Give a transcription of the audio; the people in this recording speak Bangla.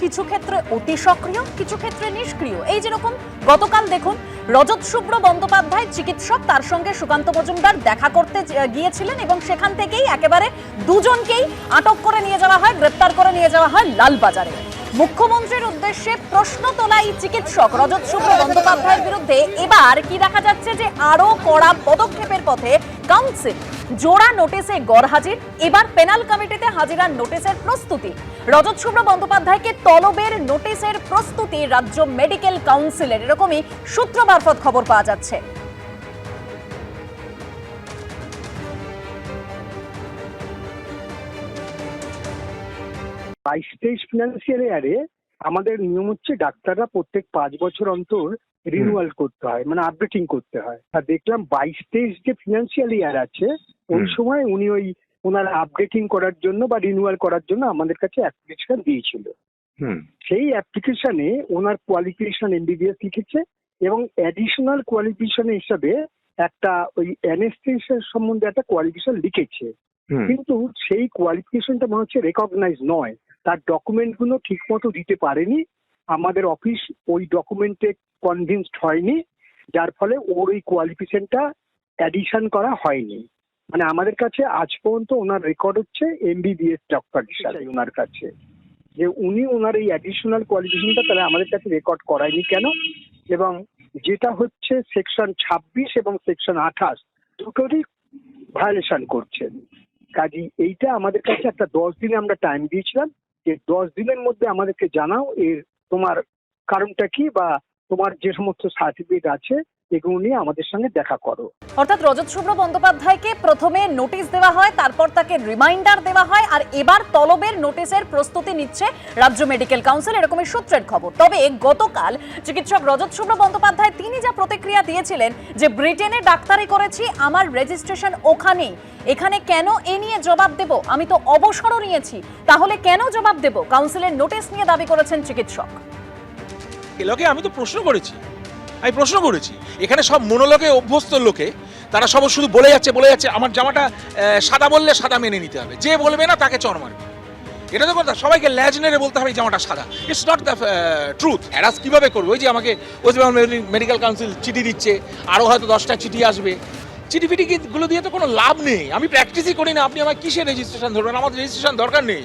কিছু ক্ষেত্রে অতি সক্রিয়, কিছু ক্ষেত্রে নিষ্ক্রিয়। এই যেরকম গতকাল দেখুন, রজত শুভ্র বন্দ্যোপাধ্যায় চিকিৎসক, তার সঙ্গে সুকান্ত মজুমদার দেখা করতে গিয়েছিলেন এবং সেখান থেকেই একেবারে দুজনকেই আটক করে নিয়ে যাওয়া হয়, গ্রেপ্তার করে নিয়ে যাওয়া হয় লালবাজারে। মুখ্যমন্ত্রীর উদ্দেশ্যে প্রশ্ন তোলা এই চিকিৎসক, রজত শুভ্র বন্দ্যোপাধ্যায়ের বিরুদ্ধে এবার কি দেখা যাচ্ছে যে আরও কড়া পদক্ষেপের পথে কাউন্সিল, জোড়া নোটিশে গড়হাজির এবার পেনাল কমিটিতে হাজিরার নোটিশের প্রস্তুতি। রজত শুভ্র বন্দ্যোপাধ্যায়কে তলবের নোটিশের প্রস্তুতি রাজ্য মেডিকেল কাউন্সিলের। এরকমই সূত্র মারফত খবর পাওয়া যাচ্ছে। বাইশ তেইশ ফিনান্সিয়াল ইয়ারে আমাদের নিয়ম হচ্ছে ডাক্তাররা প্রত্যেক পাঁচ বছর অন্তর রিনুয়াল করতে হয় মানে আপডেটিং করতে হয়। আর দেখলাম বাইশ তেইশ যে ফিনান্সিয়াল ইয়ার আছে ওই সময় উনি ওই ওনার আপডেটিং করার জন্য বা রিনিউয়াল করার জন্য আমাদের কাছে অ্যাপ্লিকেশন দিয়েছিল। হুম। সেই অ্যাপ্লিকেশনে ওনার কোয়ালিফিকেশন এমবিবিএস লিখেছে এবং অ্যাডিশনাল কোয়ালিফিকেশন হিসাবে একটা ওই অ্যানেস্থেশিয়ার সম্বন্ধে একটা কোয়ালিফিকেশন লিখেছে। কিন্তু সেই কোয়ালিফিকেশনটা মনে হচ্ছে রেকগনাইজ নয়। তার ডকুমেন্টগুলো ঠিক মতো দিতে পারেনি। আমাদের অফিস ওই ডকুমেন্টে কনভিন্সড হয়নি। যার ফলে ওর ওই কোয়ালিফিকেশনটা অ্যাডিশন করা হয়নি। মানে আমাদের কাছে আজ পর্যন্ত ওনার রেকর্ড হচ্ছে এমবিবিএস ডক্টর হিসাবে ওনার কাছে। যে উনি ওনার এই অ্যাডিশনাল কোয়ালিফিকেশনটা তাহলে আমাদের কাছে রেকর্ড করায়নি কেন? এবং যেটা হচ্ছে সেকশন ছাব্বিশ এবং সেকশন আঠাশ দুটোরই ভায়োলেশন করছেন। কাজী এইটা আমাদের কাছে একটা দশ দিনে আমরা টাইম দিয়েছিলাম। যে দশ দিনের মধ্যে আমাদেরকে জানাও এর তোমার কারণটা কি বা তোমার যে সমস্ত সার্টিফিকেট আছে এগুলো নিয়ে আমাদের সঙ্গে দেখা করো। অর্থাৎ রজত শুভ্র বন্দ্যোপাধ্যায়কে প্রথমে নোটিশ দেওয়া হয় তারপর তাকে রিমাইন্ডার দেওয়া হয় আর এবার তলবের নোটিশের প্রস্তুতি নিচ্ছে রাজ্য মেডিকেল কাউন্সিল এরকমই সূত্রের খবর। তবে গতকাল চিকিৎসক রজত শুভ্র বন্দ্যোপাধ্যায় তিনি যা প্রতিক্রিয়া দিয়েছিলেন যে ব্রিটেনে ডাক্তারি করেছি আমার রেজিস্ট্রেশন ওখানেই। এখানে কেন এ নিয়ে জবাব দেব? আমি তো অবসরও নিয়েছি। তাহলে কেন জবাব দেব? কাউন্সিলের নোটিশ নিয়ে দাবি করেছেন চিকিৎসক। এলোকে আমি তো প্রশ্ন করেছি। আমি প্রশ্ন করেছি, এখানে সব মনোলোকে অভ্যস্ত লোকে, তারা সব শুধু বলে যাচ্ছে বলে যাচ্ছে, আমার জামাটা সাদা বললে সাদা মেনে নিতে হবে। যে বলবে না তাকে চর মারবে। এটা তো কথা, সবাইকে ল্যাজ নেড়ে বলতে হবে জামাটা সাদা। It's not the truth harass কীভাবে করবে? ওই যে আমাকে ওয়েস্ট বেঙ্গল মেডিকেল কাউন্সিল চিঠি দিচ্ছে আরও হয়তো দশটা চিঠি আসবে। চিঠি ফিটি গুলো দিয়ে তো কোনো লাভ নেই। আমি প্র্যাকটিসই করি না, আপনি আমার কিসের রেজিস্ট্রেশন ধরবেন? আমাদের রেজিস্ট্রেশন দরকার নেই।